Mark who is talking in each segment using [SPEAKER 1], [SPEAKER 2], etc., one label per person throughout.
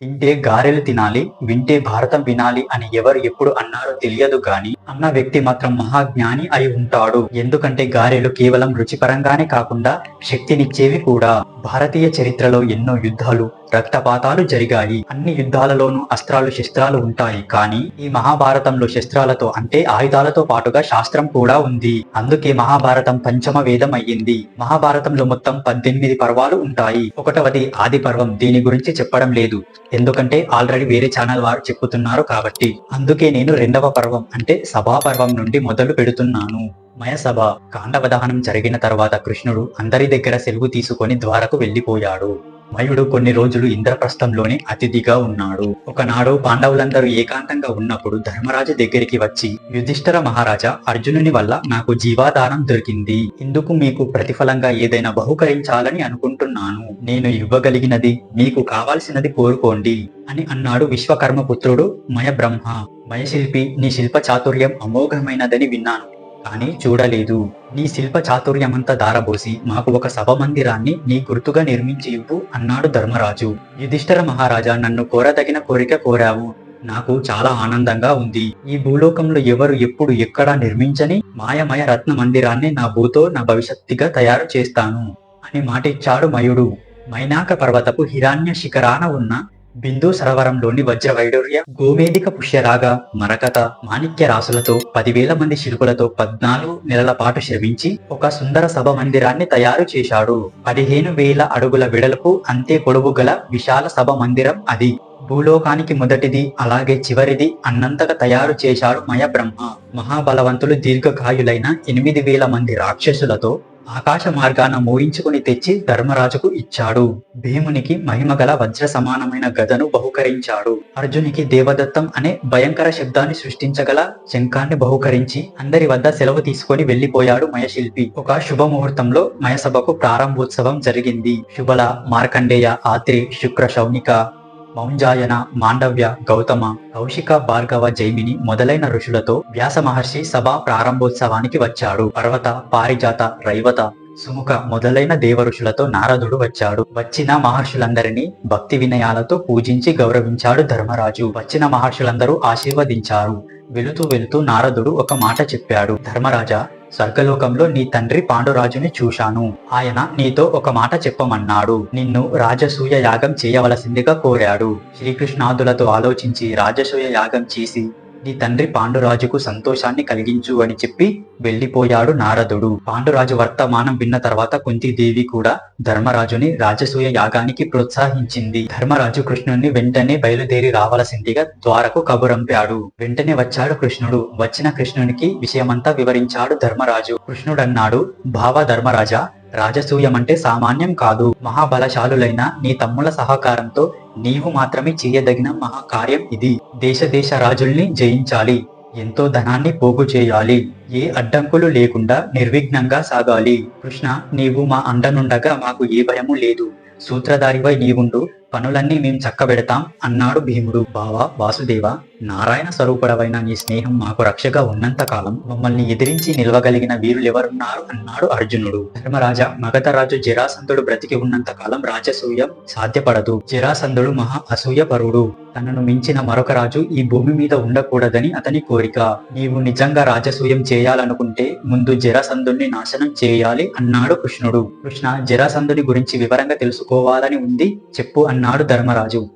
[SPEAKER 1] తింటే గారెలు తినాలి వింటే భారతం వినాలి అని ఎవరు ఎప్పుడు అన్నారో తెలియదు గాని అన్న వ్యక్తి మాత్రం మహాజ్ఞాని అయి ఉంటాడు. ఎందుకంటే గారెలు కేవలం రుచిపరంగానే కాకుండా శక్తినిచ్చేవి కూడా. భారతీయ చరిత్రలో ఎన్నో యుద్ధాలు రక్తపాతాలు జరిగాయి. అన్ని యుద్ధాలలోనూ అస్త్రాలు శస్త్రాలు ఉంటాయి. కానీ ఈ మహాభారతంలో శస్త్రాలతో అంటే ఆయుధాలతో పాటుగా శాస్త్రం కూడా ఉంది. అందుకే మహాభారతం పంచమ వేదం అయ్యింది. మహాభారతంలో మొత్తం పద్దెనిమిది పర్వాలు ఉంటాయి. ఒకటవది ఆది పర్వం. దీని గురించి చెప్పడం లేదు. ఎందుకంటే ఆల్రెడీ వేరే ఛానల్ వారు చెప్పుతున్నారు కాబట్టి. అందుకే నేను రెండవ పర్వం అంటే సభా పర్వం నుండి మొదలు పెడుతున్నాను. మయసభ కాండవదహనం జరిగిన తర్వాత కృష్ణుడు అందరి దగ్గర సెలవు తీసుకొని ద్వారకు వెళ్ళిపోయాడు. మయుడు కొన్ని రోజులు ఇంద్రప్రస్థంలోనే అతిథిగా ఉన్నాడు. ఒకనాడు పాండవులందరూ ఏకాంతంగా ఉన్నప్పుడు ధర్మరాజు దగ్గరికి వచ్చి యుధిష్ఠర మహారాజా అర్జునుని వల్ల నాకు జీవాధారం దొరికింది. ఇందుకు మీకు ప్రతిఫలంగా ఏదైనా బహుకరించాలని అనుకుంటున్నాను. నేను ఇవ్వగలిగినది మీకు కావాల్సినది కోరుకోండి అని అన్నాడు విశ్వకర్మ పుత్రుడు మయ బ్రహ్మ మయశిల్పి నీ శిల్ప చాతుర్యం అమోఘమైనదని విన్నాను. కానీ చూడలేదు. నీ శిల్ప చాతుర్యమంతా దారబోసి మాకు ఒక సభ మందిరాన్ని నీ గుర్తుగా నిర్మించి ఇవ్వు అన్నాడు ధర్మరాజు. యుధిష్ఠర మహారాజా నన్ను కోరదగిన కోరిక కోరావు. నాకు చాలా ఆనందంగా ఉంది. ఈ భూలోకంలో ఎవరు ఎప్పుడు ఎక్కడా నిర్మించని మాయమయ రత్న మందిరాన్ని నా భూతో నా భవిష్యత్తుగా తయారు చేస్తాను. అని మాటిచ్చాడు మయుడు. మైనాక పర్వతపు హిరాణ్య శిఖరాన ఉన్న బిందు సరవరంలోని వజ్ర వైడూర్య గోమేదిక పుష్యరాగ మరకత మాణిక్య రాసులతో పదివేల మంది శిల్పులతో పద్నాలుగు నెలల పాటు శ్రమించి ఒక సుందర సభ మందిరాన్ని తయారు చేశాడు. పదిహేను వేల అడుగుల వెడల్పు అంతే పొడవు గల విశాల సభ మందిరం అది. భూలోకానికి మొదటిది అలాగే చివరిది అన్నంతగా తయారు చేశాడు మయ బ్రహ్మ మహాబలవంతులు దీర్ఘకాయులైన ఎనిమిది వేల మంది రాక్షసులతో ఆకాశ మార్గాన మోయించుకుని తెచ్చి ధర్మరాజుకు ఇచ్చాడు. భీమునికి మహిమగల వజ్ర సమానమైన గదను బహుకరించాడు. అర్జునికి దేవదత్తం అనే భయంకర శబ్దాన్ని సృష్టించగల శంఖాన్ని బహుకరించి అందరి వద్ద సెలవు తీసుకొని వెళ్ళిపోయాడు మయశిల్పి. ఒక శుభముహూర్తంలో మయసభకు ప్రారంభోత్సవం జరిగింది. శుభల మార్కండేయ ఆత్రి శుక్ర శౌనిక మౌంజాయన మాండవ్య గౌతమ కౌశిక భార్గవ జైమిని మొదలైన ఋషులతో వ్యాస మహర్షి సభ ప్రారంభోత్సవానికి వచ్చాడు. పర్వత పారిజాత రైవత సుముఖ మొదలైన దేవఋషులతో నారదుడు వచ్చాడు. వచ్చిన మహర్షులందరినీ భక్తి వినయాలతో పూజించి గౌరవించాడు ధర్మరాజు. వచ్చిన మహర్షులందరూ ఆశీర్వదించారు. వెళుతూ వెళుతూ నారదుడు ఒక మాట చెప్పాడు. ధర్మరాజా స్వర్గలోకంలో నీ తండ్రి పాండురాజుని చూశాను. ఆయన నీతో ఒక మాట చెప్పమన్నాడు. నిన్ను రాజసూయ యాగం చేయవలసిందిగా కోరాడు. శ్రీకృష్ణాదులతో ఆలోచించి రాజసూయ యాగం చేసి నీ తండ్రి పాండురాజుకు సంతోషాన్ని కలిగించు అని చెప్పి వెళ్ళిపోయాడు నారదుడు. పాండురాజు వర్తమానం విన్న తర్వాత కుంతీదేవి కూడా ధర్మరాజుని రాజసూయ యాగానికి ప్రోత్సహించింది. ధర్మరాజు కృష్ణుణ్ణి వెంటనే బయలుదేరి రావలసిందిగా ద్వారకు కబురంపాడు. వెంటనే వచ్చాడు కృష్ణుడు. వచ్చిన కృష్ణునికి విషయమంతా వివరించాడు ధర్మరాజు. కృష్ణుడన్నాడు భావ ధర్మరాజా రాజసూయమంటే సామాన్యం కాదు. మహాబలశాలులైన నీ తమ్ముల సహకారంతో నీవు మాత్రమే చేయదగిన మహాకార్యం ఇది. దేశ దేశ రాజుల్ని జయించాలి. ఎంతో ధనాన్ని పోగు చేయాలి. ఏ అడ్డంకులు లేకుండా నిర్విఘ్నంగా సాగాలి. కృష్ణ నీవు మా అండనుండగా మాకు ఏ భయము లేదు. సూత్రధారివై నీవుండు. పనులన్నీ మేం చక్కబెడతాం అన్నాడు భీముడు. బావా వాసుదేవ నారాయణ స్వరూపుడవైన నీ స్నేహం మాకు రక్షగా ఉన్నంత కాలం మమ్మల్ని ఎదిరించి నిలవగలిగిన వీరులెవరున్నారు అన్నాడు అర్జునుడు. ధర్మరాజా మగధరాజు జరాసంధుడు బ్రతికి ఉన్నంత కాలం రాజసూయం సాధ్యపడదు. జరాసంధుడు మహా అసూయపరుడు తనను మించిన మరొక రాజు ఈ భూమి మీద ఉండకూడదని అతని కోరిక. నీవు నిజంగా రాజసూయం చేయాలనుకుంటే ముందు జరాసంధుణ్ణి నాశనం చేయాలి అన్నాడు కృష్ణుడు. కృష్ణ జరాసంధుని గురించి వివరంగా తెలుసుకోవాలని ఉంది. చెప్పు అన్నాడు ధర్మరాజు.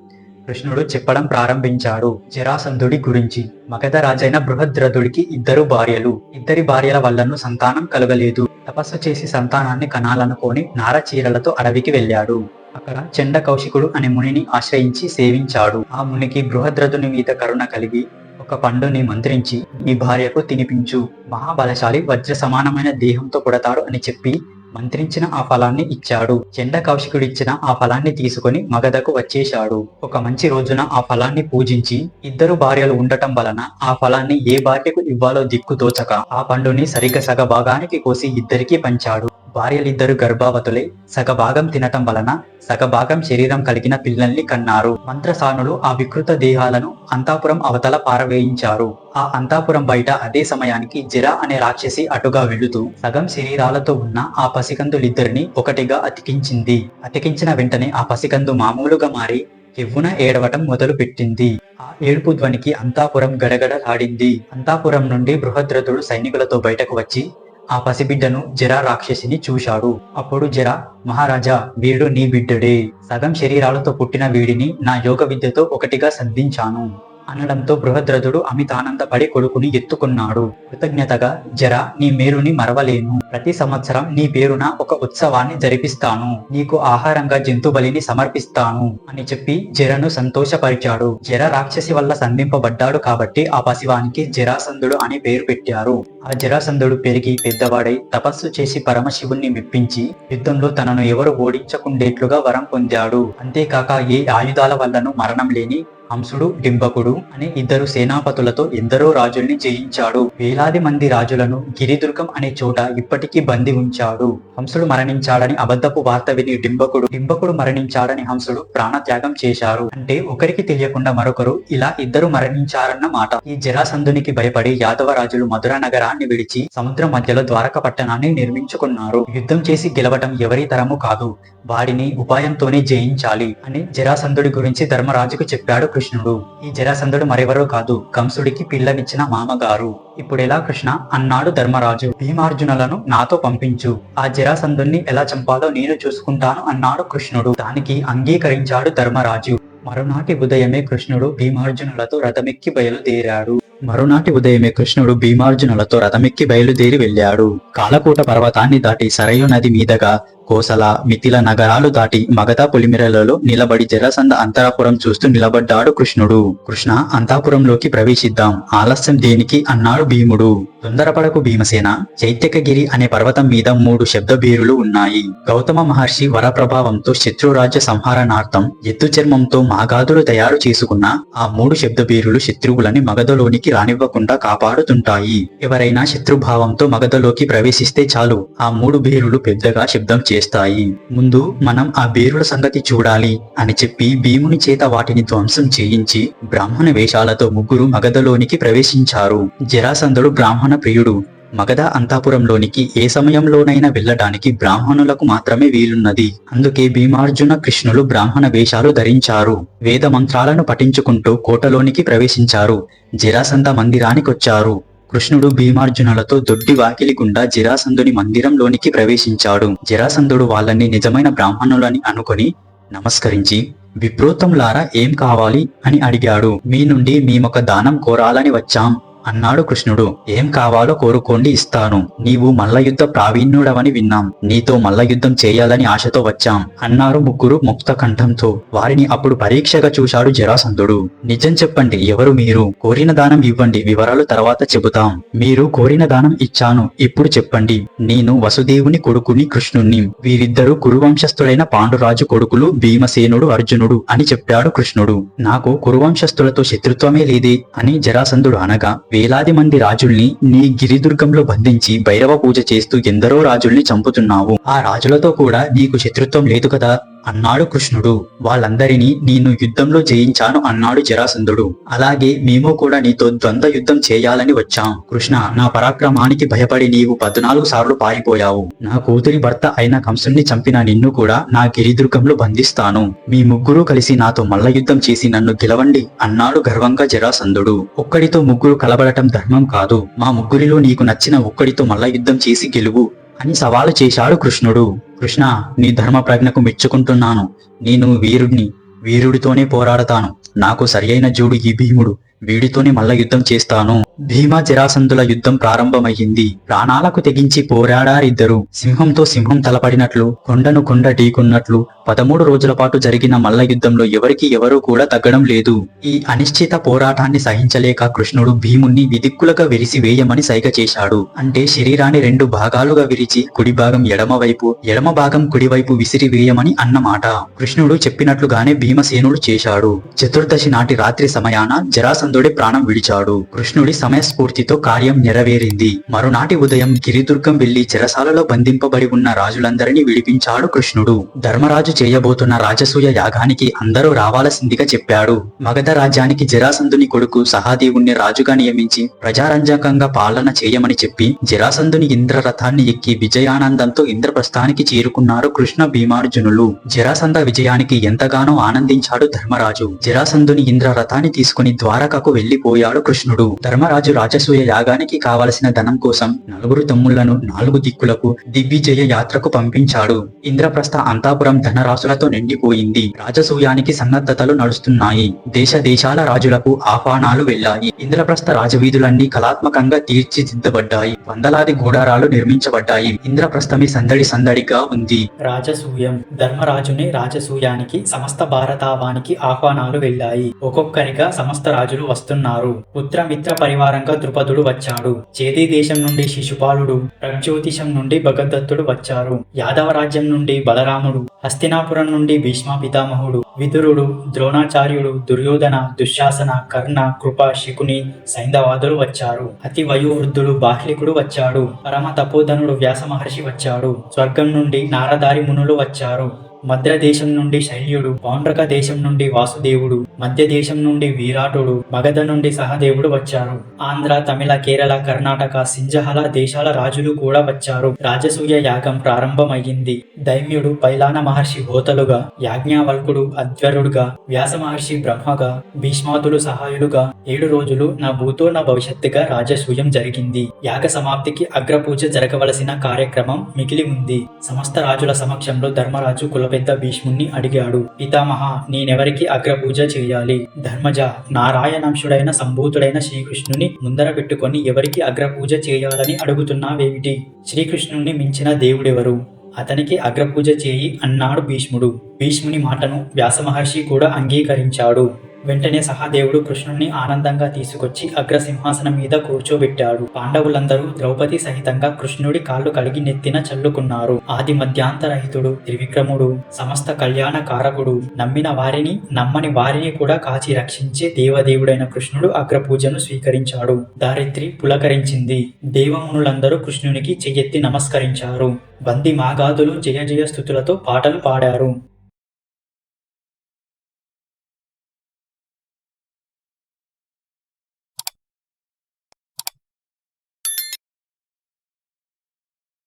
[SPEAKER 1] కృష్ణుడు చెప్పడం ప్రారంభించాడు. జరాసంధుడి గురించి. మగధ రాజైన బృహద్రథుడికి ఇద్దరు భార్యలు. ఇద్దరి భార్యల వల్లను సంతానం కలగలేదు. తపస్సు చేసి సంతానాన్ని కనాలనుకొని నార చీరలతో అడవికి వెళ్ళాడు. అక్కడ చండ కౌశికుడు అనే మునిని ఆశ్రయించి సేవించాడు. ఆ మునికి బృహద్రథుని మీద కరుణ కలిగి ఒక పండుని మంత్రించి ఈ భార్యకు తినిపించు. మహాబలశాలి వజ్ర సమానమైన దేహంతో పుడతాడు అని చెప్పి మంత్రించిన ఆ ఫలాన్ని ఇచ్చాడు. చెండ కౌశికుడిచ్చిన ఆ ఫలాన్ని తీసుకొని మగధకు వచ్చేశాడు. ఒక మంచి రోజున ఆ ఫలాన్ని పూజించి ఇద్దరు భార్యలు ఉండటం వలన ఆ ఫలాన్ని ఏ భార్యకు ఇవ్వాలో దిక్కు తోచక ఆ పండుని సరిగ్గా సగ భాగానికి కోసి ఇద్దరికీ పంచాడు. భార్యలిద్దరు గర్భావతులై సగభాగం తినటం వలన సగభాగం శరీరం కలిగిన పిల్లల్ని కన్నారు. మంత్రసానులు ఆ వికృత దేహాలను అంతాపురం అవతల పారవేయించారు. ఆ అంతాపురం బయట అదే సమయానికి జిరా అనే రాక్షసి అటుగా వెళుతూ సగం శరీరాలతో ఉన్న ఆ పసికందులిద్దరిని ఒకటిగా అతికించింది. అతికించిన వెంటనే ఆ పసికందు మామూలుగా మారి ఎవ్వున ఏడవటం మొదలుపెట్టింది. ఆ ఏడుపు ధ్వనికి అంతాపురం గడగడలాడింది. అంతాపురం నుండి బృహద్రథుడు సైనికులతో బయటకు వచ్చి ఆ పసిబిడ్డను జరా రాక్షసిని చూశాడు. అప్పుడు జర మహారాజా వీడు నీ బిడ్డడే. సగం శరీరాలతో పుట్టిన వీడిని నా యోగ విద్యతో ఒకటిగా సంధించాను. అనడంతో బృహద్రథుడు అమితానందపడి కొడుకుని ఎత్తుకున్నాడు. కృతజ్ఞతగా జర నీ మేరుని మరవలేను. ప్రతి సంవత్సరం నీ పేరున ఒక ఉత్సవాన్ని జరిపిస్తాను. నీకు ఆహారంగా జంతు బలిని సమర్పిస్తాను. అని చెప్పి జరను సంతోషపరిచాడు. జర రాక్షసి వల్ల సంధింపబడ్డాడు కాబట్టి ఆ పశివానికి జరాసంధుడు అని పేరు పెట్టారు. ఆ జరాసంధుడు పెరిగి పెద్దవాడై తపస్సు చేసి పరమశివుణ్ణి మెప్పించి యుద్ధంలో తనను ఎవరు ఓడించకుండేట్లుగా వరం పొందాడు. అంతేకాక ఏ ఆయుధాల వల్లను మరణం లేని హంసుడు డింబకుడు అనే ఇద్దరు సేనాపతులతో ఎందరో రాజుల్ని జయించాడు. వేలాది మంది రాజులను గిరిదుర్గం అనే చోట ఇప్పటికీ బంది ఉంచాడు. హంసుడు మరణించాడని అబద్ధపు వార్త విని డింబకుడు డింబకుడు మరణించాడని హంసుడు ప్రాణత్యాగం చేశారు. అంటే ఒకరికి తెలియకుండా మరొకరు ఇలా ఇద్దరు మరణించారన్న మాట. ఈ జరాసంధునికి భయపడి యాదవ రాజులు మధుర నగరాన్ని విడిచి సముద్రం మధ్యలో ద్వారక పట్టణాన్ని నిర్మించుకున్నారు. యుద్ధం చేసి గెలవటం ఎవరి తరము కాదు. వాడిని ఉపాయంతోనే జయించాలి అని జరాసంధుడి గురించి ధర్మరాజుకు చెప్పాడు కృష్ణుడు. ఈ జరాసంధుడు మరెవరో కాదు. కంసుడికి పిల్లనిచ్చిన మామగారు. ఇప్పుడెలా కృష్ణ? అన్నాడు ధర్మరాజు. భీమార్జునులను నాతో పంపించు. ఆ జరాసంధుణ్ణి ఎలా చంపాలో నేను చూసుకుంటాను అన్నాడు కృష్ణుడు. దానికి అంగీకరించాడు ధర్మరాజు. మరునాటి ఉదయమే కృష్ణుడు భీమార్జునులతో రథమెక్కి బయలుదేరాడు. మరునాటి ఉదయమే కృష్ణుడు భీమార్జునులతో రథమెక్కి బయలుదేరి వెళ్ళాడు. కాలకూట పర్వతాన్ని దాటి సరయు నది మీదగా కోసల మిథిల నగరాలు దాటి మగధ పొలిమిరలలో నిలబడి జరాసంధ అంతరాపురం చూస్తూ నిలబడ్డాడు కృష్ణుడు. కృష్ణ అంతాపురంలోకి ప్రవేశిద్దాం. ఆలస్యం దేనికి? అన్నాడు భీముడు. తొందరపడకు భీమసేన. చైత్యకగిరి అనే పర్వతం మీద మూడు శబ్దబీరులు ఉన్నాయి. గౌతమ మహర్షి వరప్రభావంతో శత్రురాజ్య సంహారణార్థం ఎత్తు చర్మంతో మాగాదులు తయారు చేసుకున్న ఆ మూడు శబ్దబీరులు శత్రువులని మగధలోనికి రానివ్వకుండా కాపాడుతుంటాయి. ఎవరైనా శత్రుభావంతో మగధలోకి ప్రవేశిస్తే చాలు. ఆ మూడు బీరులు పెద్దగా శబ్దం చేస్తాయి. ముందు మనం ఆ బీరుల సంగతి చూడాలి అని చెప్పి భీముని చేత వాటిని ధ్వంసం చేయించి బ్రాహ్మణ వేషాలతో ముగ్గురు మగధలోనికి ప్రవేశించారు. జరాసంధుడు బ్రాహ్మణ ప్రియుడు. మగధ అంతాపురంలోనికి ఏ సమయంలోనైనా వెళ్ళడానికి బ్రాహ్మణులకు మాత్రమే వీలున్నది. అందుకే భీమార్జున కృష్ణులు బ్రాహ్మణ వేషాలు ధరించారు. వేద మంత్రాలను పఠించుకుంటూ కోటలోనికి ప్రవేశించారు. జరాసంధ మందిరానికొచ్చారు. కృష్ణుడు భీమార్జునులతో దొడ్డి వాకిలి గుండా జరాసంధుని మందిరంలోనికి ప్రవేశించాడు. జరాసంధుడు వాళ్ళని నిజమైన బ్రాహ్మణులని అనుకొని నమస్కరించి విప్రోత్తంలారా ఏం కావాలి? అని అడిగాడు. మీ నుండి మేమొక దానం కోరాలని వచ్చాం. అన్నాడు కృష్ణుడు. ఏం కావాలో కోరుకోండి ఇస్తాను. నీవు మల్లయుద్ధ ప్రావీణ్యుడవని విన్నాం. నీతో మల్లయుద్ధం చేయాలని ఆశతో వచ్చాం అన్నారు ముగ్గురు ముక్త కంఠంతో వారిని అప్పుడు పరీక్షగా చూశాడు జరాసంధుడు. నిజం చెప్పండి ఎవరు మీరు? కోరిన దానం ఇవ్వండి వివరాలు తర్వాత చెబుతాం. మీరు కోరిన దానం ఇచ్చాను ఇప్పుడు చెప్పండి. నేను వసుదేవుని కొడుకుని కృష్ణుణ్ణి. వీరిద్దరూ కురువంశస్థుడైన పాండురాజు కొడుకులు భీమసేనుడు అర్జునుడు అని చెప్పాడు కృష్ణుడు. నాకు కురువంశస్థులతో శత్రుత్వమే లేదే అని జరాసంధుడు అనగా వేలాది మంది రాజుల్ని నీ గిరిదుర్గంలో బంధించి భైరవ పూజ చేస్తూ ఎందరో రాజుల్ని చంపుతున్నావు. ఆ రాజులతో కూడా నీకు శత్రుత్వం లేదు కదా? అన్నాడు కృష్ణుడు వాళ్ళందరినీ నేను యుద్ధంలో జయించాను అన్నాడు జరాసంధుడు. అలాగే మేము కూడా నీతో ద్వంద్వ యుద్ధం చేయాలని వచ్చాం. కృష్ణ నా పరాక్రమానికి భయపడి నీవు పద్నాలుగు సార్లు పారిపోయావు. నా కూతురి భర్త అయిన కంసుని చంపిన నిన్ను కూడా నా గిరిదుర్గంలో బంధిస్తాను. మీ ముగ్గురు కలిసి నాతో మల్ల యుద్ధం చేసి నన్ను గెలవండి అన్నాడు గర్వంగా జరాసంధుడు. ఒక్కడితో ముగ్గురు కలబడటం ధర్మం కాదు. మా ముగ్గురిలో నీకు నచ్చిన ఒక్కడితో మల్ల యుద్ధం చేసి గెలువు అని సవాలు చేశాడు కృష్ణుడు. కృష్ణ నీ ధర్మ ప్రజ్ఞకు మెచ్చుకుంటున్నాను. నేను వీరుడిని వీరుడితోనే పోరాడతాను. నాకు సరియైన జోడు ఈ భీముడు. వీడితోనే మల్ల యుద్ధం చేస్తాను. భీమా జరాసంధుల యుద్ధం ప్రారంభమయ్యింది. ప్రాణాలకు తెగించి పోరాడారిద్దరు. సింహంతో సింహం తలపడినట్లు కొండను కొండ ఢీకున్నట్లు పదమూడు రోజుల పాటు జరిగిన మల్ల యుద్ధంలో ఎవరికి ఎవరూ కూడా తగ్గడం లేదు. ఈ అనిశ్చిత పోరాటాన్ని సహించలేక కృష్ణుడు భీముణ్ణి విదిక్కులుగా విరిసి వేయమని సైగ చేశాడు. అంటే శరీరాన్ని రెండు భాగాలుగా విరిచి కుడి భాగం ఎడమవైపు ఎడమ భాగం కుడివైపు విసిరి వేయమని అన్నమాట. కృష్ణుడు చెప్పినట్లుగానే భీమసేనుడు చేశాడు. చతుర్దశి నాటి రాత్రి సమయాన జరాసంధుడి ప్రాణం విడిచాడు. కృష్ణుడి సమయస్ఫూర్తితో కార్యం నెరవేరింది. మరునాటి ఉదయం గిరిదుర్గం వెళ్ళి చెరసాలలో బంధింపబడి ఉన్న రాజులందరినీ విడిపించాడు కృష్ణుడు. ధర్మరాజు చేయబోతున్న రాజసూయ యాగానికి అందరూ రావాల్సిందిగా చెప్పాడు. మగధ రాజ్యానికి జరాసంధుని కొడుకు సహాదేవుణ్ణి రాజుగా నియమించి ప్రజారంజకంగా పాలన చేయమని చెప్పి జరాసంధుని ఇంద్రరథాన్ని ఎక్కి విజయానందంతో ఇంద్రప్రస్థానికి చేరుకున్నారు కృష్ణ భీమార్జునులు. జరాసంధ విజయానికి ఎంతగానో ఆనందించాడు ధర్మరాజు. జరాసంధుని ఇంద్ర రథాన్ని ద్వారక ద్వారకకు వెళ్ళిపోయాడు కృష్ణుడు. ధర్మరాజు రాజసూయ యాగానికి కావలసిన ధనం కోసం నలుగురు తమ్ముళ్ళను నాలుగు దిక్కులకు దిగ్విజయ యాత్రకు పంపించాడు. ఇంద్రప్రస్థ అంతాపురం ధనరాశులతో నిండిపోయింది. రాజసూయానికి సన్నద్ధతలు నడుస్తున్నాయి. దేశ దేశాల రాజులకు ఆహ్వానాలు వెళ్ళాయి ఇంద్రప్రస్థ రాజవీధులన్నీ కళాత్మకంగా తీర్చిదిద్దబడ్డాయి. వందలాది గూడారాలు నిర్మించబడ్డాయి. ఇంద్రప్రస్థమి సందడి సందడిగా ఉంది.
[SPEAKER 2] రాజసూయం. ధర్మరాజుని రాజసూయానికి సమస్త భారతావానికి ఆహ్వానాలు వెళ్ళాయి. ఒక్కొక్కరిగా సమస్త రాజులు వస్తున్నారు. పుత్రమిత్ర పరివారంగా ద్రుపదుడు వచ్చాడు. చేది దేశం నుండి శిశుపాలుడు ప్రజ్యోతిషం నుండి భగదత్తుడు వచ్చారు. యాదవ రాజ్యం నుండి బలరాముడు హస్తినాపురం నుండి భీష్మ పితామహుడు విదురుడు ద్రోణాచార్యుడు దుర్యోధన దుశ్శాసన కర్ణ కృప శకుని సైంధవాదులు వచ్చారు. అతి వయోవృద్ధుడు బాహ్లికుడు వచ్చాడు. పరమ తపోధనుడు వ్యాస మహర్షి వచ్చాడు. స్వర్గం నుండి నారదారి మునులు వచ్చారు. మద్ర దేశం నుండి శల్యుడు పౌండ్రక దేశం నుండి వాసుదేవుడు మధ్య దేశం నుండి వీరాటుడు మగధ నుండి సహదేవుడు వచ్చారు. ఆంధ్ర తమిళ కేరళ కర్ణాటక సింజహల దేశాల రాజులు కూడా వచ్చారు. రాజసూయ యాగం ప్రారంభమయ్యింది దైమ్యుడు పైలాన మహర్షి హోతలుగా యాజ్ఞావల్కుడు అధ్వరుడుగా వ్యాస మహర్షి బ్రహ్మగా భీష్మాదులు సహాయులుగా ఏడు రోజులు నా భూతో నా భవిష్యత్తుగా రాజసూయం జరిగింది. యాగ సమాప్తికి అగ్రపూజ జరగవలసిన కార్యక్రమం మిగిలి ఉంది. సమస్త రాజుల సమక్షంలో ధర్మరాజు కులపెద్ద భీష్ముణ్ణి అడిగాడు. పితామహ నేనెవరికి అగ్రపూజ చేయ చేయాలి. ధర్మజ నారాయణంశుడైన సంభూతుడైన శ్రీకృష్ణుని ముందర పెట్టుకొని ఎవరికి అగ్రపూజ చేయాలని అడుగుతున్నావేమిటి? శ్రీకృష్ణుని మించిన దేవుడెవరు? అతనికి అగ్రపూజ చేయి అన్నాడు భీష్ముడు. భీష్ముని మాటను వ్యాసమహర్షి కూడా అంగీకరించాడు. వెంటనే సహదేవుడు కృష్ణుణ్ణి ఆనందంగా తీసుకొచ్చి అగ్రసింహాసనం మీద కూర్చోబెట్టాడు. పాండవులందరూ ద్రౌపది సహితంగా కృష్ణుడి కాళ్ళు కడిగి నెత్తిన చల్లుకున్నారు. ఆది మధ్యాంతరహితుడు త్రివిక్రముడు సమస్త కళ్యాణ కారకుడు నమ్మిన వారిని నమ్మని వారిని కూడా కాచి రక్షించే దేవదేవుడైన కృష్ణుడు అగ్రపూజను స్వీకరించాడు. దారిద్రి పులకరించింది. దేవమునులందరూ కృష్ణునికి చెయ్యెత్తి నమస్కరించారు. బంది మాగాదులు జయ జయ స్థుతులతో పాటలు పాడారు.